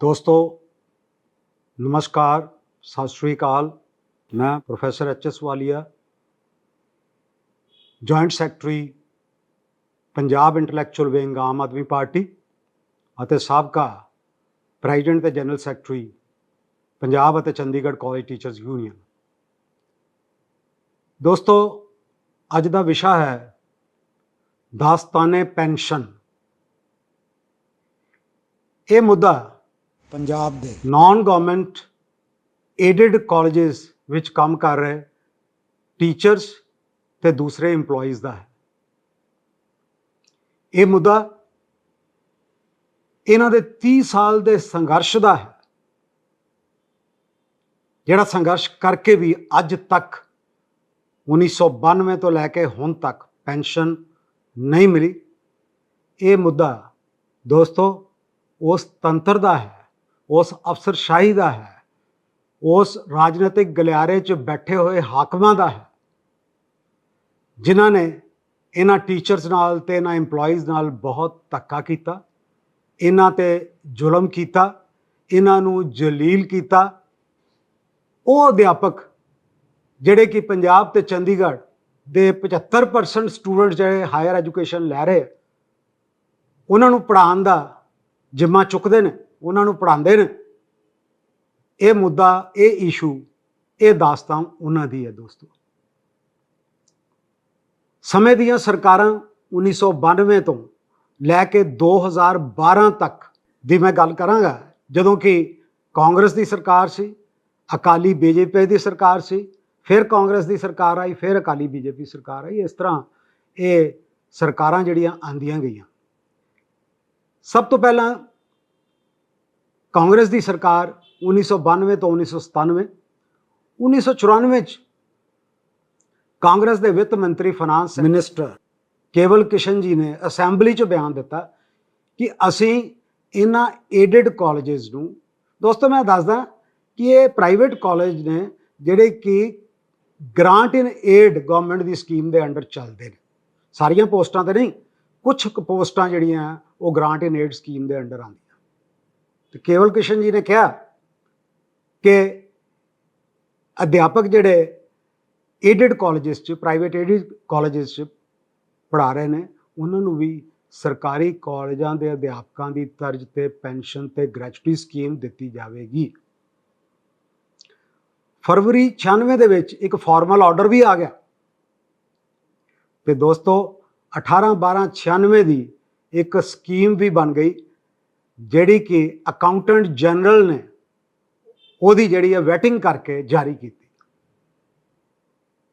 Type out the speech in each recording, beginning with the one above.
ਦੋਸਤੋ, ਨਮਸਕਾਰ, ਸਤਿ ਸ਼੍ਰੀ ਅਕਾਲ। ਮੈਂ professor H S Walia, joint secretary, Punjab intellectual wing, Aam Aadmi party ਅਤੇ ਸਾਬਕਾ ਪ੍ਰੈਜ਼ੀਡੈਂਟ ਤੇ ਜਨਰਲ ਸੈਕਟਰੀ, ਪੰਜਾਬ ਅਤੇ ਚੰਡੀਗੜ੍ਹ ਕਾਲਜ ਟੀਚਰਸ ਯੂਨੀਅਨ। ਦੋਸਤੋ, ਅੱਜ ਦਾ ਵਿਸ਼ਾ ਹੈ ਦਾਸਤਾਨੇ ਪੈਨਸ਼ਨ। ਇਹ ਮੁੱਦਾ ਪੰਜਾਬ ਦੇ। ਨਾਨ ਗਵਰਨਮੈਂਟ ਏਡਡ ਕਾਲਜਸ ਵਿੱਚ ਕੰਮ ਕਰ ਰਹੇ ਟੀਚਰਸ ਤੇ ਦੂਸਰੇ EMPLOYEES ਦਾ ਹੈ। ਇਹ ਮੁੱਦਾ ਇਹਨਾਂ ਦੇ 30 ਸਾਲ ਦੇ ਸੰਘਰਸ਼ ਦਾ ਹੈ, ਜਿਹੜਾ ਸੰਘਰਸ਼ ਕਰਕੇ ਵੀ ਅੱਜ ਤੱਕ 1992 ਤੋਂ ਲੈ ਕੇ ਹੁਣ ਤੱਕ ਪੈਨਸ਼ਨ ਨਹੀਂ ਮਿਲੀ। ਇਹ ਮੁੱਦਾ ਦੋਸਤੋ ਉਸ ਤੰਤਰ ਦਾ ਹੈ। ਉਸ ਅਫਸਰਸ਼ਾਹੀ ਦਾ ਹੈ, ਉਸ ਰਾਜਨੀਤਿਕ ਗਲਿਆਰੇ 'ਚ ਬੈਠੇ ਹੋਏ ਹਾਕਮਾਂ ਦਾ ਹੈ, ਜਿਨ੍ਹਾਂ ਨੇ ਇਹਨਾਂ ਟੀਚਰਸ ਨਾਲ ਤੇ ਇਹਨਾਂ EMPLOYEES ਨਾਲ ਬਹੁਤ ਧੱਕਾ ਕੀਤਾ, ਇਹਨਾਂ ਤੇ ਜ਼ੁਲਮ ਕੀਤਾ, ਇਹਨਾਂ ਨੂੰ ਜਲੀਲ ਕੀਤਾ। ਉਹ ਅਧਿਆਪਕ ਜਿਹੜੇ ਕਿ ਪੰਜਾਬ ਤੇ ਚੰਡੀਗੜ੍ਹ ਦੇ 75% ਸਟੂਡੈਂਟ ਜਿਹੜੇ ਹਾਇਰ ਐਜੂਕੇਸ਼ਨ ਲੈ ਰਹੇ, ਉਹਨਾਂ ਨੂੰ ਪੜ੍ਹਾਉਣ ਦਾ ਜਿੰਮਾ ਚੁੱਕਦੇ ਨੇ। ਉਹਨਾਂ ਨੂੰ ਪੜ੍ਹਾਉਂਦੇ ਨੇ। ਇਹ ਮੁੱਦਾ, ਇਹ ਇਸ਼ੂ ਇਹ ਦਾਸਤਾਨ ਉਹਨਾਂ ਦੀ ਹੈ ਦੋਸਤੋ। ਸਮੇਂ ਦੀਆਂ ਸਰਕਾਰਾਂ 1992 ਤੋਂ ਲੈ ਕੇ 2012 ਤੱਕ ਦੀ ਮੈਂ ਗੱਲ ਕਰਾਂਗਾ, ਜਦੋਂ ਕਿ ਕਾਂਗਰਸ ਦੀ ਸਰਕਾਰ ਸੀ, ਅਕਾਲੀ ਬੀਜੇਪੀ ਦੀ ਸਰਕਾਰ ਸੀ, ਫਿਰ ਕਾਂਗਰਸ ਦੀ ਸਰਕਾਰ ਆਈ, ਫਿਰ ਅਕਾਲੀ ਬੀਜੇਪੀ ਸਰਕਾਰ ਆਈ। ਇਸ ਤਰ੍ਹਾਂ ਇਹ ਸਰਕਾਰਾਂ ਜਿਹੜੀਆਂ ਆਂਦੀਆਂ ਗਈਆਂ। ਸਭ ਤੋਂ ਪਹਿਲਾਂ ਕਾਂਗਰਸ ਦੀ ਸਰਕਾਰ 1992 ਤੋਂ 1997 1994 ਚ ਕਾਂਗਰਸ ਦੇ ਵਿੱਤ ਮੰਤਰੀ ਫਾਈਨਾਂਸ ਮਿਨਿਸਟਰ ਕੇਵਲ ਕਿਸ਼ਨ ਜੀ ਨੇ ਅਸੈਂਬਲੀ 'ਚ ਬਿਆਨ ਦਿੱਤਾ ਕਿ ਅਸੀਂ ਇਹਨਾਂ ਏਡਡ ਕਾਲਜਸ ਨੂੰ ਦੋਸਤੋ ਮੈਂ ਦੱਸਦਾ ਕਿ ਇਹ ਪ੍ਰਾਈਵੇਟ ਕਾਲਜ ਨੇ ਜਿਹੜੇ ਕਿ ਗ੍ਰਾਂਟ ਇਨ ਏਡ ਗਵਰਨਮੈਂਟ ਦੀ ਸਕੀਮ ਦੇ ਅੰਡਰ ਚੱਲਦੇ ਨੇ। ਸਾਰੀਆਂ ਪੋਸਟਾਂ ਤੇ ਨਹੀਂ ਕੁਝ ਪੋਸਟਾਂ ਜਿਹੜੀਆਂ ਉਹ ਗ੍ਰਾਂਟ ਇਨ ਏਡ ਸਕੀਮ ਦੇ ਅੰਡਰ ਆਉਂਦੀਆਂ। ਤੇ ਕੇਵਲ ਕਿਸ਼ਨ ਜੀ ਨੇ ਕਿਹਾ ਕਿ ਅਧਿਆਪਕ ਜਿਹੜੇ ਏਡਡ ਕਾਲਜਸ ਚ ਪ੍ਰਾਈਵੇਟ ਏਡਡ ਕਾਲਜਸ ਚ ਪੜ੍ਹਾ ਰਹੇ ਨੇ, ਉਹਨਾਂ ਨੂੰ ਵੀ ਸਰਕਾਰੀ ਕਾਲਜਾਂ ਦੇ ਅਧਿਆਪਕਾਂ ਦੀ ਤਰਜ਼ ਤੇ ਪੈਨਸ਼ਨ ਤੇ ਗ੍ਰੈਚੁਇਟੀ ਸਕੀਮ ਦਿੱਤੀ ਜਾਵੇਗੀ। ਫਰਵਰੀ 96 ਦੇ ਵਿੱਚ ਇੱਕ ਫਾਰਮਲ ਆਰਡਰ ਵੀ ਆ ਗਿਆ। ਤੇ ਦੋਸਤੋ 18 12 96 ਦੀ ਇੱਕ ਸਕੀਮ ਵੀ ਬਣ ਗਈ। ਜਿਹੜੀ ਕਿ ਅਕਾਊਂਟੈਂਟ ਜਨਰਲ ਨੇ, ਉਹਦੀ ਜਿਹੜੀ ਹੈ ਵੈਟਿੰਗ ਕਰਕੇ ਜਾਰੀ ਕੀਤੀ।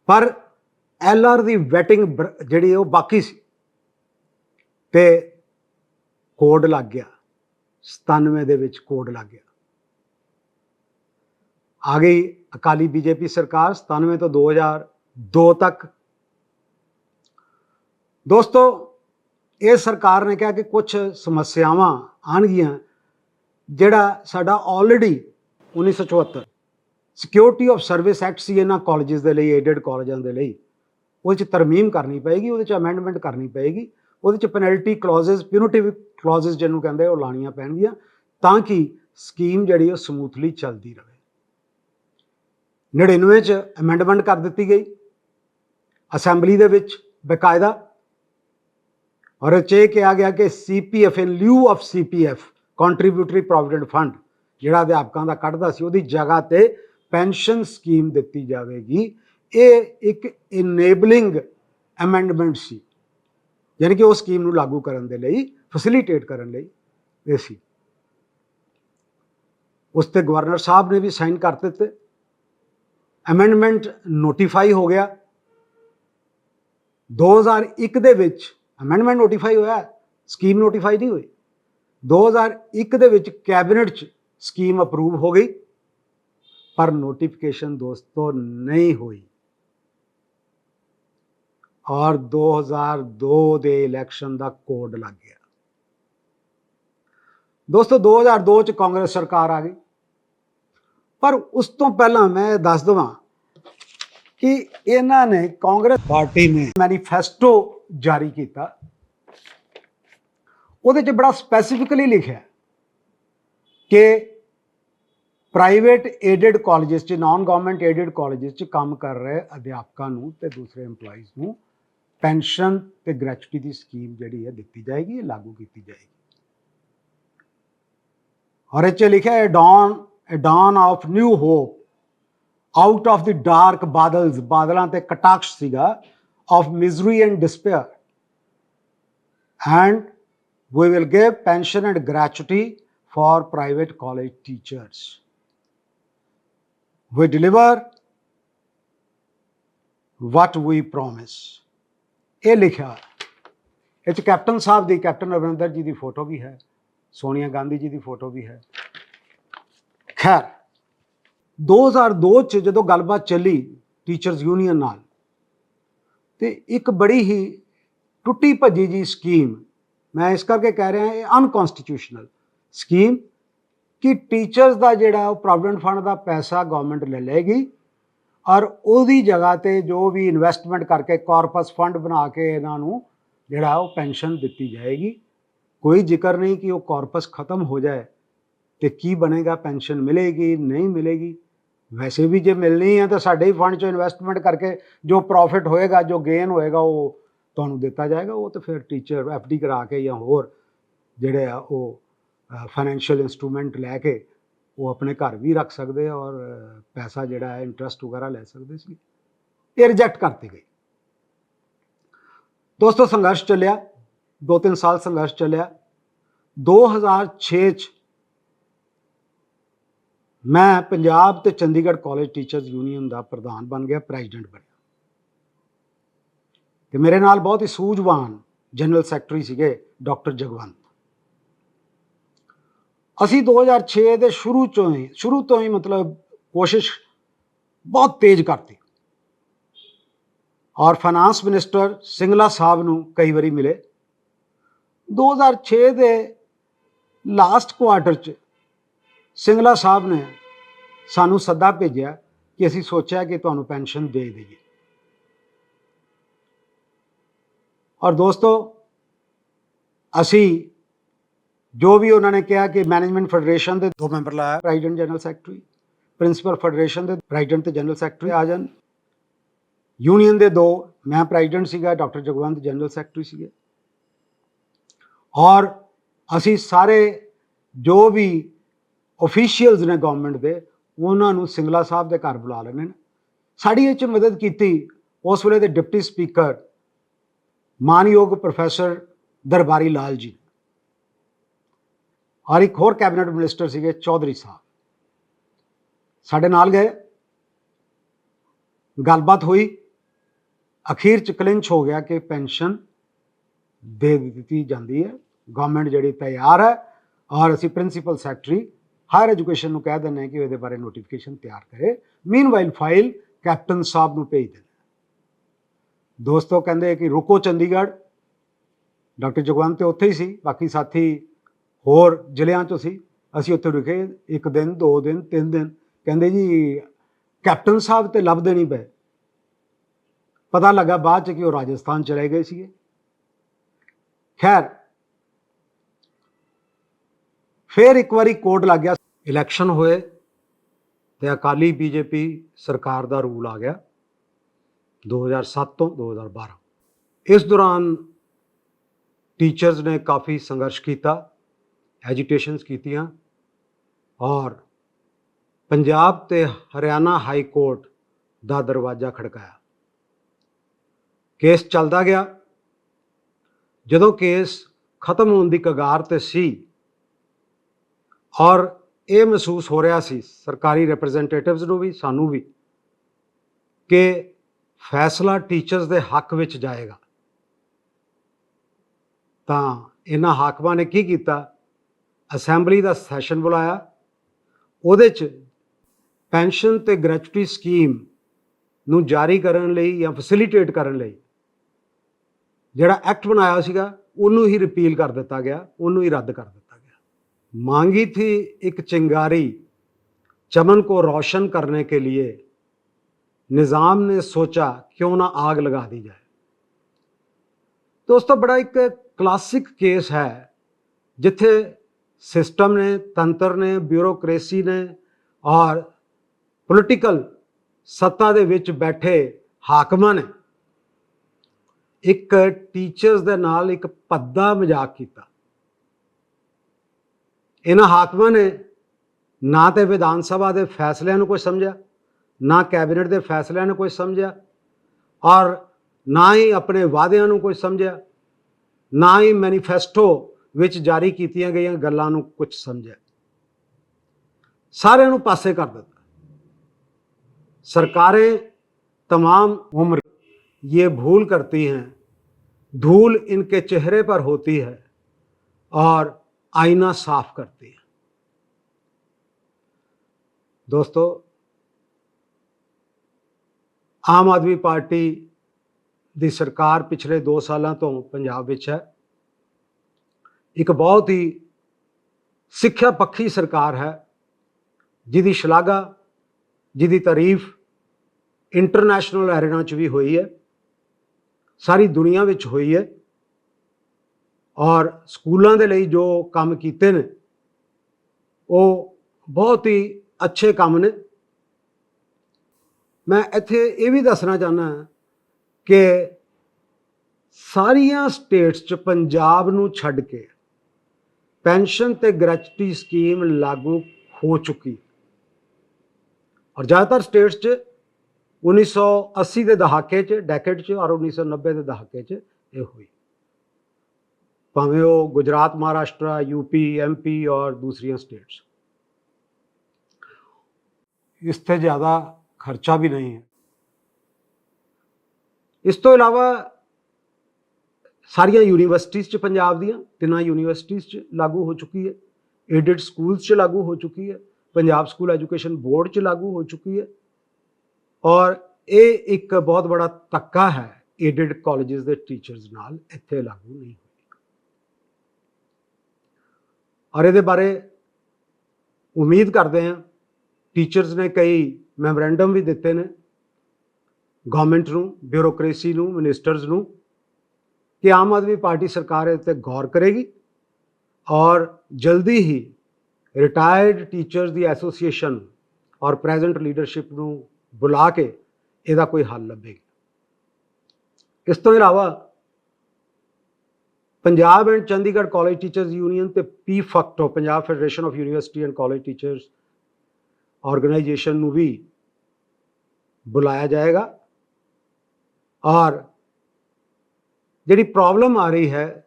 ਪਰ ਐਲਆਰ ਦੀ ਵੈਟਿੰਗ ਜਿਹੜੀ ਉਹ ਬਾਕੀ ਸੀ। ਤੇ ਕੋਡ ਲੱਗ ਗਿਆ। 97 ਦੇ ਵਿੱਚ ਕੋਡ ਲੱਗ ਗਿਆ। ਆ ਗਈ ਅਕਾਲੀ ਬੀਜੇਪੀ ਸਰਕਾਰ 97 ਤੋਂ 2002 ਤੱਕ। ਦੋਸਤੋ ਇਹ ਸਰਕਾਰ ਨੇ ਕਿਹਾ ਕਿ ਕੁਝ ਸਮੱਸਿਆਵਾਂ ਆਣਗੀਆਂ ਜਿਹੜਾ ਸਾਡਾ already 1974 security of service act ਸੀ ਇਹਨਾਂ ਕਾਲਜਸ ਦੇ ਲਈ ਏਡਡ ਕਾਲਜਾਂ ਦੇ ਲਈ। ਉਹਦੇ ਚ ਤਰਮੀਮ ਕਰਨੀ ਪਏਗੀ, ਉਹਦੇ ਚ ਅਮੈਂਡਮੈਂਟ ਕਰਨੀ ਪਏਗੀ, ਉਹਦੇ ਚ ਪੈਨਲਟੀ ਕਲੌਜ਼ਸ ਪਿਊਨਿਟਿਵ ਕਲੌਜ਼ਸ ਜਿਹਨੂੰ ਕਹਿੰਦੇ ਉਹ ਲਾਣੀਆਂ ਪੈਣਗੀਆਂ ਤਾਂ ਕਿ ਸਕੀਮ ਜਿਹੜੀ ਉਹ ਸਮੂਥਲੀ ਚੱਲਦੀ ਰਹੇ। 99 ਚ ਅਮੈਂਡਮੈਂਟ ਕਰ ਦਿੱਤੀ ਗਈ। ਅਸੈਂਬਲੀ ਦੇ ਵਿੱਚ ਬਕਾਇਦਾ ਔਰ ਇਹ 'ਚ ਇਹ ਕਿਹਾ ਗਿਆ ਕਿ CPF in lieu of CPF contributory provident fund ਜਿਹੜਾ ਅਧਿਆਪਕਾਂ ਦਾ ਕੱਢਦਾ ਸੀ, ਉਹਦੀ ਜਗ੍ਹਾ ਤੇ ਪੈਨਸ਼ਨ ਸਕੀਮ ਦਿੱਤੀ ਜਾਵੇਗੀ। ਇਹ ਇੱਕ ਇਨੇਬਲਿੰਗ ਅਮੈਂਡਮੈਂਟ ਸੀ, ਯਾਨੀ ਕਿ ਉਹ ਸਕੀਮ ਨੂੰ ਲਾਗੂ ਕਰਨ ਦੇ ਲਈ ਫੈਸਿਲਿਟੇਟ ਕਰਨ ਲਈ ਇਹ ਸੀ। ਉਸ ਤੇ ਗਵਰਨਰ ਸਾਹਿਬ ਨੇ ਵੀ ਸਾਈਨ ਕਰ ਦਿੱਤੇ। ਅਮੈਂਡਮੈਂਟ ਨੋਟੀਫਾਈ ਹੋ ਗਿਆ। 2001 ਦੇ ਵਿੱਚ ਅਮੈਂਡਮੈਂਟ ਨੋਟੀਫਾਈ ਹੋਇਆ ਸਕੀਮ ਨੋਟੀਫਾਈ ਨਹੀਂ ਹੋਈ। 2001 ਦੇ ਵਿੱਚ ਕੈਬਨਿਟ 'ਚ ਸਕੀਮ ਅਪਰੂਵ ਹੋ ਗਈ, ਪਰ ਨੋਟੀਫਿਕੇਸ਼ਨ ਦੋਸਤੋ ਨਹੀਂ ਹੋਈ। ਔਰ 2002 ਦੇ ਇਲੈਕਸ਼ਨ ਦਾ ਕੋਡ ਲੱਗ ਗਿਆ। ਦੋਸਤੋ 2002 ਚ ਕਾਂਗਰਸ ਸਰਕਾਰ ਆ ਗਈ। ਪਰ ਉਸ ਤੋਂ ਪਹਿਲਾਂ ਮੈਂ ਦੱਸ ਦਵਾਂ ਕਿ ਇਹਨਾਂ ਨੇ ਕਾਂਗਰਸ ਪਾਰਟੀ ਨੇ ਮੈਨੀਫੈਸਟੋ ਜਾਰੀ ਕੀਤਾ। ਉਹਦੇ 'ਚ ਬੜਾ ਸਪੈਸੀਫਿਕਲੀ ਲਿਖਿਆ ਕਿ ਪ੍ਰਾਈਵੇਟ ਏਡਡ ਕਾਲਜਸ 'ਚ ਨਾਨ ਗਵਰਨਮੈਂਟ ਏਡਡ ਕਾਲਜਸ 'ਚ ਕੰਮ ਕਰ ਰਹੇ ਅਧਿਆਪਕਾਂ ਨੂੰ ਤੇ ਦੂਸਰੇ EMPLOYEES ਨੂੰ ਪੈਨਸ਼ਨ ਤੇ ਗ੍ਰੈਚੁਇਟੀ ਦੀ ਸਕੀਮ ਜਿਹੜੀ ਹੈ ਦਿੱਤੀ ਜਾਏਗੀ, ਇਹ ਲਾਗੂ ਕੀਤੀ ਜਾਏਗੀ। ਔਰ ਇਹ 'ਚ ਲਿਖਿਆ ਹੈ dawn dawn of new hope out of the dark Badals, ਬਾਦਲਾਂ ਤੇ ਕਟਾਕਸ਼ ਸੀਗਾ। Of misery and despair and we will give pension and gratuity for private college teachers. We deliver what we promise. ਇਹ ਲਿਖਿਆ ਇਹ 'ਚ ਕੈਪਟਨ ਸਾਹਿਬ ਦੀ, captain Amarinder ji ਦੀ photo ਵੀ ਹੈ ਸੋਨੀਆ ਗਾਂਧੀ ਜੀ ਦੀ ਫੋਟੋ ਵੀ ਹੈ ਖੈਰ 2002 ਚ ਜਦੋਂ ਗੱਲਬਾਤ ਚੱਲੀ ਟੀਚਰਸ ਯੂਨੀਅਨ ਨਾਲ ਤੇ ਇੱਕ ਬੜੀ ਹੀ ਟੁੱਟੀ ਭੱਜੀ ਜੀ ਸਕੀਮ, ਮੈਂ ਇਸ ਕਰਕੇ ਕਹਿ ਰਿਹਾ, ਇਹ ਅਨਕਨਸਟੀਟਿਊਸ਼ਨਲ ਸਕੀਮ ਕਿ ਟੀਚਰਸ ਦਾ ਜਿਹੜਾ ਉਹ ਪ੍ਰੋਵੀਡੈਂਟ ਫੰਡ ਦਾ ਪੈਸਾ ਗਵਰਨਮੈਂਟ ਲੈ ਲਏਗੀ ਔਰ ਉਹਦੀ ਜਗ੍ਹਾ ਤੇ ਜੋ ਵੀ ਇਨਵੈਸਟਮੈਂਟ ਕਰਕੇ ਕਾਰਪਸ ਫੰਡ ਬਣਾ ਕੇ ਇਹਨਾਂ ਨੂੰ ਜਿਹੜਾ ਉਹ ਪੈਨਸ਼ਨ ਦਿੱਤੀ ਜਾਏਗੀ। ਕੋਈ ਜ਼ਿਕਰ ਨਹੀਂ ਕਿ ਉਹ ਕਾਰਪਸ ਖਤਮ ਹੋ ਜਾਏ ਤੇ ਕੀ ਬਣੇਗਾ ਪੈਨਸ਼ਨ ਮਿਲੇਗੀ, ਨਹੀਂ ਮਿਲੇਗੀ। ਵੈਸੇ ਵੀ ਜੇ ਮਿਲਣੀ ਹੈ ਤਾਂ ਸਾਡੇ ਹੀ ਫੰਡ ਚੋਂ ਇਨਵੈਸਟਮੈਂਟ ਕਰਕੇ ਜੋ ਪ੍ਰੋਫਿਟ ਹੋਏਗਾ, ਜੋ ਗੇਨ ਹੋਏਗਾ, ਉਹ ਤੁਹਾਨੂੰ ਦਿੱਤਾ ਜਾਏਗਾ। ਉਹ ਤਾਂ ਫਿਰ ਟੀਚਰ ਐਫਡੀ ਕਰਾ ਕੇ ਜਾਂ ਹੋਰ ਜਿਹੜੇ ਆ ਉਹ ਫਾਈਨੈਂਸ਼ੀਅਲ ਇਨਸਟਰੂਮੈਂਟ ਲੈ ਕੇ ਉਹ ਆਪਣੇ ਘਰ ਵੀ ਰੱਖ ਸਕਦੇ ਔਰ ਪੈਸਾ ਜਿਹੜਾ ਹੈ ਇੰਟਰਸਟ ਵਗੈਰਾ ਲੈ ਸਕਦੇ ਸੀ। ਇਹ ਰਿਜੈਕਟ ਕਰਤੀ ਗਏ ਦੋਸਤੋ, ਸੰਘਰਸ਼ ਚੱਲਿਆ। ਦੋ ਤਿੰਨ ਸਾਲ ਸੰਘਰਸ਼ ਚੱਲਿਆ। 2006 ਚ ਮੈਂ ਪੰਜਾਬ ਤੇ ਚੰਡੀਗੜ੍ਹ ਕਾਲਜ ਟੀਚਰਸ ਯੂਨੀਅਨ ਦਾ ਪ੍ਰਧਾਨ ਬਣ ਗਿਆ ਪ੍ਰੈਜ਼ੀਡੈਂਟ ਬਣਿਆ। ਤੇ ਮੇਰੇ ਨਾਲ ਬਹੁਤ ਹੀ ਸੂਝਵਾਨ ਜਨਰਲ ਸੈਕਟਰੀ ਸੀਗੇ ਡਾਕਟਰ ਜਗਵੰਤ। ਅਸੀਂ 2006 ਦੇ ਸ਼ੁਰੂ ਤੋਂ ਹੀ, ਸ਼ੁਰੂ ਤੋਂ ਹੀ ਮਤਲਬ ਕੋਸ਼ਿਸ਼ ਬਹੁਤ ਤੇਜ਼ ਕਰਤੀ। ਔਰ ਫਾਈਨਾਂਸ ਮਿਨਿਸਟਰ ਸਿੰਗਲਾ ਸਾਹਿਬ ਨੂੰ ਕਈ ਵਾਰੀ ਮਿਲੇ। 2006 ਦੇ ਲਾਸਟ ਕੁਆਰਟਰ ਚ ਸਿੰਗਲਾ ਸਾਹਿਬ ਨੇ ਸਾਨੂੰ ਸੱਦਾ ਭੇਜਿਆ ਕਿ ਅਸੀਂ ਸੋਚਿਆ ਕਿ ਤੁਹਾਨੂੰ ਪੈਨਸ਼ਨ ਦੇ ਦਈਏ। ਔਰ ਦੋਸਤੋ, ਅਸੀਂ ਜੋ ਵੀ ਉਹਨਾਂ ਨੇ ਕਿਹਾ ਕਿ ਮੈਨੇਜਮੈਂਟ ਫੈਡਰੇਸ਼ਨ ਦੇ ਦੋ ਮੈਂਬਰ ਲਾਇਆ president general secretary, principal federation ਦੇ ਪ੍ਰੈਜ਼ੀਡੈਂਟ ਤੇ ਜਨਰਲ ਸੈਕਟਰੀ ਆ ਜਾਣ। ਯੂਨੀਅਨ ਦੇ ਦੋ, ਮੈਂ ਪ੍ਰੈਜ਼ੀਡੈਂਟ ਸੀਗਾ, ਡਾਕਟਰ ਜਗਵੰਤ ਜਨਰਲ ਸੈਕਟਰੀ ਸੀਗੇ। ਔਰ ਅਸੀਂ ਸਾਰੇ ਜੋ ਵੀ ਅਫੀਸ਼ੀਅਲਸ ਨੇ ਗਵਰਨਮੈਂਟ ਦੇ, ਉਹਨਾਂ ਨੂੰ ਸਿੰਗਲਾ ਸਾਹਿਬ ਦੇ ਘਰ ਬੁਲਾ ਲੈਣੇ ਨੇ। ਸਾਡੀ ਇਹ ਚ ਮਦਦ ਕੀਤੀ ਉਸ ਵੇਲੇ ਦੇ ਡਿਪਟੀ ਸਪੀਕਰ, ਮਾਨਯੋਗ ਪ੍ਰੋਫੈਸਰ ਦਰਬਾਰੀ ਲਾਲ ਜੀ। ਔਰ ਇੱਕ ਹੋਰ ਕੈਬਨਿਟ ਮਿਨਿਸਟਰ ਸੀਗੇ ਚੌਧਰੀ ਸਾਹਿਬ। ਸਾਡੇ ਨਾਲ ਗਏ। ਗੱਲਬਾਤ ਹੋਈ। ਅਖੀਰ ਚ ਕਲਿੰਚ ਹੋ ਗਿਆ ਕਿ ਪੈਨਸ਼ਨ ਦੇ ਦਿੱਤੀ ਜਾਂਦੀ ਹੈ। ਗਵਰਨਮੈਂਟ ਜਿਹੜੀ ਤਿਆਰ ਹੈ ਔਰ ਅਸੀਂ ਪ੍ਰਿੰਸੀਪਲ ਸੈਕਟਰੀ ਹਾਇਰ ਐਜੂਕੇਸ਼ਨ ਨੂੰ ਕਹਿ ਦਿੰਦੇ ਹਾਂ ਕਿ ਇਹਦੇ ਬਾਰੇ ਨੋਟੀਫਿਕੇਸ਼ਨ ਤਿਆਰ ਕਰੇ। ਮੀਨਵਾਈਲ ਫਾਈਲ ਕੈਪਟਨ ਸਾਹਿਬ ਨੂੰ ਭੇਜ ਦੇਣਾ ਦੋਸਤੋ ਕਹਿੰਦੇ ਕਿ ਰੁਕੋ ਚੰਡੀਗੜ੍ਹ। ਡਾਕਟਰ ਜਗਵੰਤ ਤੇ ਉੱਥੇ ਹੀ ਸੀ, ਬਾਕੀ ਸਾਥੀ ਹੋਰ ਜ਼ਿਲ੍ਹਿਆਂ 'ਚੋਂ ਸੀ। ਅਸੀਂ ਉੱਥੇ ਰੁਕੇ ਇੱਕ ਦਿਨ, ਦੋ ਦਿਨ, ਤਿੰਨ ਦਿਨ। ਕਹਿੰਦੇ ਜੀ ਕੈਪਟਨ ਸਾਹਿਬ ਤੇ ਲੱਭਦੇ ਨਹੀਂ ਪਏ। ਪਤਾ ਲੱਗਾ ਬਾਅਦ ਚ ਕਿ ਉਹ ਰਾਜਸਥਾਨ ਚਲੇ ਗਏ ਸੀਗੇ। ਖੈਰ ਫਿਰ ਇੱਕ ਵਾਰੀ ਕੋਡ ਲੱਗ ਗਿਆ। ਇਲੈਕਸ਼ਨ ਹੋਏ ਤੇ ਅਕਾਲੀ ਬੀਜੇਪੀ ਸਰਕਾਰ ਦਾ ਰੂਲ ਆ ਗਿਆ 2007 ਤੋਂ 2012 ਇਸ ਦੌਰਾਨ ਟੀਚਰਸ ਨੇ ਕਾਫੀ ਸੰਘਰਸ਼ ਕੀਤਾ ਐਜੀਟੇਸ਼ਨਸ ਕੀਤੀਆਂ ਔਰ ਪੰਜਾਬ ਤੇ ਹਰਿਆਣਾ ਹਾਈ ਕੋਰਟ ਦਾ ਦਰਵਾਜ਼ਾ ਖੜਕਾਇਆ। ਕੇਸ ਚੱਲਦਾ ਗਿਆ। ਜਦੋਂ ਕੇਸ ਖਤਮ ਹੋਣ ਦੀ ਕਗਾਰ ਤੇ ਸੀ ਔਰ ਇਹ ਮਹਿਸੂਸ ਹੋ ਰਿਹਾ ਸੀ ਸਰਕਾਰੀ ਰਿਪਰੈਜ਼ੈਂਟੇਟਿਵਸ ਨੂੰ ਵੀ, ਸਾਨੂੰ ਵੀ, ਕਿ ਫੈਸਲਾ ਟੀਚਰਸ ਦੇ ਹੱਕ ਵਿੱਚ ਜਾਏਗਾ। ਤਾਂ ਇਹਨਾਂ ਹਾਕਮਾਂ ਨੇ ਕੀ ਕੀਤਾ? ਅਸੈਂਬਲੀ ਦਾ ਸੈਸ਼ਨ ਬੁਲਾਇਆ। ਉਹਦੇ 'ਚ ਪੈਨਸ਼ਨ ਤੇ ਗ੍ਰੈਚੁਇਟੀ ਸਕੀਮ ਨੂੰ ਜਾਰੀ ਕਰਨ ਲਈ ਜਾਂ ਫੈਸਿਲਿਟੇਟ ਕਰਨ ਲਈ ਜਿਹੜਾ ਐਕਟ ਬਣਾਇਆ ਸੀਗਾ, ਉਹਨੂੰ ਹੀ ਰਿਪੀਲ ਕਰ ਦਿੱਤਾ ਗਿਆ, ਉਹਨੂੰ ਹੀ ਰੱਦ ਕਰ ਦਿੱਤਾ। मांगी थी एक चिंगारी चमन को रोशन करने के लिए निज़ाम ने सोचा क्यों ना आग लगा दी जाए ਦੋਸਤੋ ਬੜਾ ਇੱਕ ਕਲਾਸਿਕ ਕੇਸ ਹੈ ਜਿੱਥੇ ਸਿਸਟਮ ਨੇ ਤੰਤਰ ਨੇ ਬਿਊਰੋਕ੍ਰੇਸੀ ਨੇ ਔਰ ਪੋਲਿਟੀਕਲ ਸੱਤਾ ਦੇ ਵਿੱਚ ਬੈਠੇ ਹਾਕਮਾਂ ਨੇ ਇੱਕ ਟੀਚਰਸ ਦੇ ਨਾਲ ਇੱਕ ਭੱਦਾ ਮਜ਼ਾਕ ਕੀਤਾ ਇਹਨਾਂ ਹਾਕਮਾਂ ਨੇ ਨਾ ਤੇ ਵਿਧਾਨ ਸਭਾ ਦੇ ਫੈਸਲਿਆਂ ਨੂੰ ਕੋਈ ਸਮਝਿਆ ਨਾ ਕੈਬਨਿਟ ਦੇ ਫੈਸਲਿਆਂ ਨੂੰ ਕੋਈ ਸਮਝਿਆ ਔਰ ਨਾ ਹੀ ਆਪਣੇ ਵਾਅਦਿਆਂ ਨੂੰ ਕੋਈ ਸਮਝਿਆ ਨਾ ਹੀ ਮੈਨੀਫੈਸਟੋ ਵਿੱਚ ਜਾਰੀ ਕੀਤੀਆਂ ਗਈਆਂ ਗੱਲਾਂ ਨੂੰ ਕੁਝ ਸਮਝਿਆ ਸਾਰਿਆਂ ਨੂੰ ਪਾਸੇ ਕਰ ਦਿੱਤਾ सरकारें तमाम उम्र ये भूल करती हैं धूल इनके चेहरे पर होती है और आईना साफ करती है दोस्तों ਆਮ ਆਦਮੀ ਪਾਰਟੀ ਦੀ ਸਰਕਾਰ ਪਿਛਲੇ 2 ਸਾਲਾਂ ਤੋਂ ਪੰਜਾਬ ਵਿੱਚ ਹੈ ਇੱਕ ਬਹੁਤ ਹੀ ਸਿੱਖਿਆ ਪੱਖੀ ਸਰਕਾਰ ਹੈ ਜਿਹਦੀ ਸ਼ਲਾਘਾ ਜਿਹਦੀ ਤਾਰੀਫ ਇੰਟਰਨੈਸ਼ਨਲ ਐਰੇਨਾ 'ਚ ਵੀ ਹੋਈ ਹੈ ਸਾਰੀ ਦੁਨੀਆ ਵਿੱਚ ਹੋਈ ਹੈ ਔਰ ਸਕੂਲਾਂ ਦੇ ਲਈ ਜੋ ਕੰਮ ਕੀਤੇ ਨੇ, ਉਹ ਬਹੁਤ ਹੀ ਅੱਛੇ ਕੰਮ ਨੇ। ਮੈਂ ਇੱਥੇ ਇਹ ਵੀ ਦੱਸਣਾ ਚਾਹੁੰਦਾ ਕਿ ਸਾਰੀਆਂ ਸਟੇਟਸ 'ਚ ਪੰਜਾਬ ਨੂੰ ਛੱਡ ਕੇ ਪੈਨਸ਼ਨ ਤੇ ਗ੍ਰੈਚੁਇਟੀ ਸਕੀਮ ਲਾਗੂ ਹੋ ਚੁੱਕੀ। ਔਰ ਜ਼ਿਆਦਾਤਰ ਸਟੇਟਸ 'ਚ 1980 ਦੇ ਦਹਾਕੇ 'ਚ, ਡੈਕੇਡ 'ਚ ਔਰ 1990 ਦੇ ਦਹਾਕੇ 'ਚ ਇਹ ਹੋਈ। ਭਾਵੇਂ ਉਹ ਗੁਜਰਾਤ ਮਹਾਰਾਸ਼ਟਰ ਯੂਪੀ ਐਮਪੀ ਔਰ ਦੂਸਰੀਆਂ ਸਟੇਟਸ ਇਸ ਤੇ ਜ਼ਿਆਦਾ ਖਰਚਾ ਵੀ ਨਹੀਂ ਹੈ ਇਸ ਤੋਂ ਇਲਾਵਾ ਸਾਰੀਆਂ ਯੂਨੀਵਰਸਿਟੀਆਂ 'ਚ ਪੰਜਾਬ ਦੀਆਂ ਤਿੰਨਾਂ ਯੂਨੀਵਰਸਿਟੀਆਂ 'ਚ ਲਾਗੂ ਹੋ ਚੁੱਕੀ ਹੈ ਏਡਡ ਸਕੂਲਸ 'ਚ ਲਾਗੂ ਹੋ ਚੁੱਕੀ ਹੈ ਪੰਜਾਬ ਸਕੂਲ ਐਜੂਕੇਸ਼ਨ ਬੋਰਡ 'ਚ ਲਾਗੂ ਹੋ ਚੁੱਕੀ ਹੈ ਔਰ ਇਹ ਇੱਕ ਬਹੁਤ ਬੜਾ ਧੱਕਾ ਹੈ ਏਡਡ ਕਾਲਜਸ ਦੇ ਟੀਚਰਸ ਨਾਲ ਇੱਥੇ ਲਾਗੂ ਨਹੀਂ ਹੋਈ ਔਰ ਇਹਦੇ ਬਾਰੇ ਉਮੀਦ ਕਰਦੇ ਹਾਂ ਟੀਚਰਸ ਨੇ ਕਈ ਮੈਮੋਰੈਂਡਮ ਵੀ ਦਿੱਤੇ ਨੇ ਗਵਰਨਮੈਂਟ ਨੂੰ ਬਿਊਰੋਕ੍ਰੇਸੀ ਨੂੰ ਮਿਨਿਸਟਰਸ ਨੂੰ ਕਿ ਆਮ ਆਦਮੀ ਪਾਰਟੀ ਸਰਕਾਰ ਇਹ ਤੇ ਗੌਰ ਕਰੇਗੀ ਔਰ ਜਲਦੀ ਹੀ ਰਿਟਾਇਰਡ ਟੀਚਰਸ ਦੀ ਐਸੋਸੀਏਸ਼ਨ ਔਰ ਪ੍ਰੈਜ਼ੈਂਟ ਲੀਡਰਸ਼ਿਪ ਨੂੰ ਬੁਲਾ ਕੇ ਇਹਦਾ ਕੋਈ ਹੱਲ ਲੱਭੇਗੀ। ਇਸ ਤੋਂ ਇਲਾਵਾ Punjab and Chandigarh college teachers union ਤੇ ਪੀ ਫੈਕਟੋ Punjab federation of university and college teachers organisation ਨੂੰ ਵੀ ਬੁਲਾਇਆ ਜਾਏਗਾ। ਔਰ ਜਿਹੜੀ ਪ੍ਰੋਬਲਮ ਆ ਰਹੀ ਹੈ,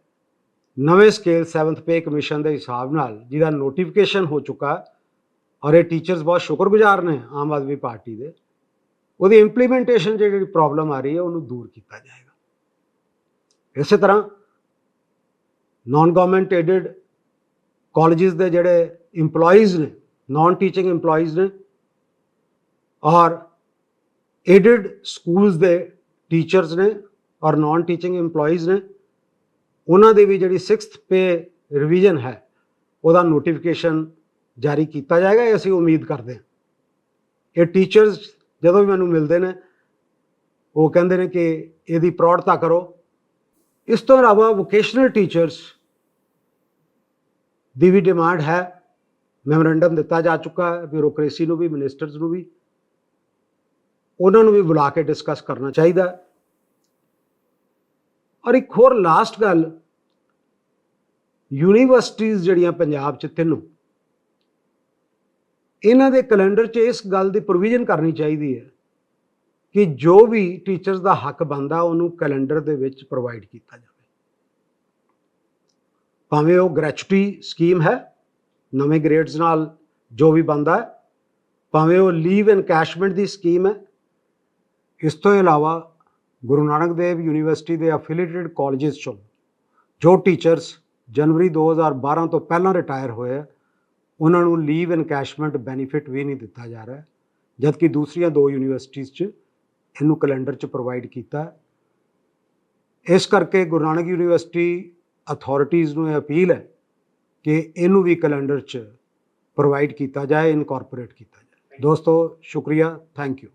ਨਵੇਂ ਸਕੇਲ 7th ਪੇ ਕਮਿਸ਼ਨ ਦੇ ਹਿਸਾਬ ਨਾਲ, ਜਿਹਦਾ ਨੋਟੀਫਿਕੇਸ਼ਨ ਹੋ ਚੁੱਕਾ, ਔਰ ਇਹ ਟੀਚਰਸ ਬਹੁਤ ਸ਼ੁਕਰਗੁਜ਼ਾਰ ਨੇ ਆਮ ਆਦਮੀ ਪਾਰਟੀ ਦੇ, ਉਹਦੀ ਇੰਪਲੀਮੈਂਟੇਸ਼ਨ ਜਿਹੜੀ ਪ੍ਰੋਬਲਮ ਆ ਰਹੀ ਹੈ, ਉਹਨੂੰ ਦੂਰ ਕੀਤਾ ਜਾਏਗਾ। ਇਸੇ ਤਰ੍ਹਾਂ ਨਾਨ ਗਵਰਨਮੈਂਟ ਏਡਡ ਕਾਲਜਸ ਦੇ ਜਿਹੜੇ EMPLOYEES ਨੇ ਨਾਨ ਟੀਚਿੰਗ EMPLOYEES ਨੇ ਔਰ ਏਡਡ ਸਕੂਲਸ ਦੇ ਟੀਚਰਸ ਨੇ ਔਰ ਨਾਨ ਟੀਚਿੰਗ EMPLOYEES ਨੇ, ਉਹਨਾਂ ਦੇ ਵੀ ਜਿਹੜੀ 6th ਪੇ ਰਿਵੀਜ਼ਨ ਹੈ, ਉਹਦਾ ਨੋਟੀਫਿਕੇਸ਼ਨ ਜਾਰੀ ਕੀਤਾ ਜਾਏਗਾ, ਇਹ ਅਸੀਂ ਉਮੀਦ ਕਰਦੇ ਹਾਂ। ਇਹ ਟੀਚਰਸ ਜਦੋਂ ਵੀ ਮੈਨੂੰ ਮਿਲਦੇ ਨੇ, ਉਹ ਕਹਿੰਦੇ ਨੇ ਕਿ ਇਹਦੀ ਪ੍ਰੌੜਤਾ ਕਰੋ। ਇਸ ਤੋਂ ਇਲਾਵਾ ਵੋਕੇਸ਼ਨਲ ਟੀਚਰਸ ਦੀ ਵੀ ਡਿਮਾਂਡ ਹੈ। ਮੈਮੋਰੈਂਡਮ ਦਿੱਤਾ ਜਾ ਚੁੱਕਾ ਹੈ ਬਿਊਰੋਕ੍ਰੇਸੀ ਨੂੰ ਵੀ ਮਿਨਿਸਟਰਸ ਨੂੰ ਵੀ। ਉਹਨਾਂ ਨੂੰ ਵੀ ਬੁਲਾ ਕੇ ਡਿਸਕਸ ਕਰਨਾ ਚਾਹੀਦਾ ਔਰ ਇੱਕ ਹੋਰ ਲਾਸਟ ਗੱਲ ਯੂਨੀਵਰਸਿਟੀਆਂ ਜਿਹੜੀਆਂ ਪੰਜਾਬ 'ਚ ਤਿੰਨੋਂ, ਇਹਨਾਂ ਦੇ ਕੈਲੰਡਰ 'ਚ ਇਸ ਗੱਲ ਦੀ ਪ੍ਰੋਵੀਜ਼ਨ ਕਰਨੀ ਚਾਹੀਦੀ ਹੈ ਕਿ ਜੋ ਵੀ ਟੀਚਰਸ ਦਾ ਹੱਕ ਬਣਦਾ, ਉਹਨੂੰ ਕੈਲੰਡਰ ਦੇ ਵਿੱਚ ਪ੍ਰੋਵਾਈਡ ਕੀਤਾ ਜਾਵੇ। ਭਾਵੇਂ ਉਹ ਗ੍ਰੈਚੁਇਟੀ ਸਕੀਮ ਹੈ, ਨਵੇਂ ਗ੍ਰੇਡਸ ਨਾਲ ਜੋ ਵੀ ਬਣਦਾ ਹੈ, ਭਾਵੇਂ ਉਹ ਲੀਵ ਐਨਕੈਸ਼ਮੈਂਟ ਦੀ ਸਕੀਮ ਹੈ, ਇਸ ਤੋਂ ਇਲਾਵਾ ਗੁਰੂ ਨਾਨਕ ਦੇਵ ਯੂਨੀਵਰਸਿਟੀ ਦੇ ਅਫੀਲੀਏਟਡ ਕਾਲਜਸ ਚੋਂ ਜੋ ਟੀਚਰਸ ਜਨਵਰੀ 2012 ਤੋਂ ਪਹਿਲਾਂ ਰਿਟਾਇਰ ਹੋਏ ਆ ਉਹਨਾਂ ਨੂੰ ਲੀਵ ਐਨਕੈਸ਼ਮੈਂਟ ਬੈਨੀਫਿਟ ਵੀ ਨਹੀਂ ਦਿੱਤਾ ਜਾ ਰਿਹਾ ਜਦਕਿ ਦੂਸਰੀਆਂ ਦੋ ਯੂਨੀਵਰਸਿਟੀਆਂ 'ਚ ਇਹਨੂੰ ਕੈਲੰਡਰ 'ਚ ਪ੍ਰੋਵਾਈਡ ਕੀਤਾ ਇਸ ਕਰਕੇ ਗੁਰੂ ਨਾਨਕ ਯੂਨੀਵਰਸਿਟੀ ਅਥਾਰਟੀਆਂ ਨੂੰ ਇਹ ਅਪੀਲ ਹੈ ਕਿ ਇਹਨੂੰ ਵੀ ਕੈਲੰਡਰ 'ਚ ਪ੍ਰੋਵਾਈਡ ਕੀਤਾ ਜਾਏ ਇਨਕੋਰਪੋਰੇਟ ਕੀਤਾ ਜਾਏ। ਦੋਸਤੋ ਸ਼ੁਕਰੀਆ ਥੈਂਕ ਯੂ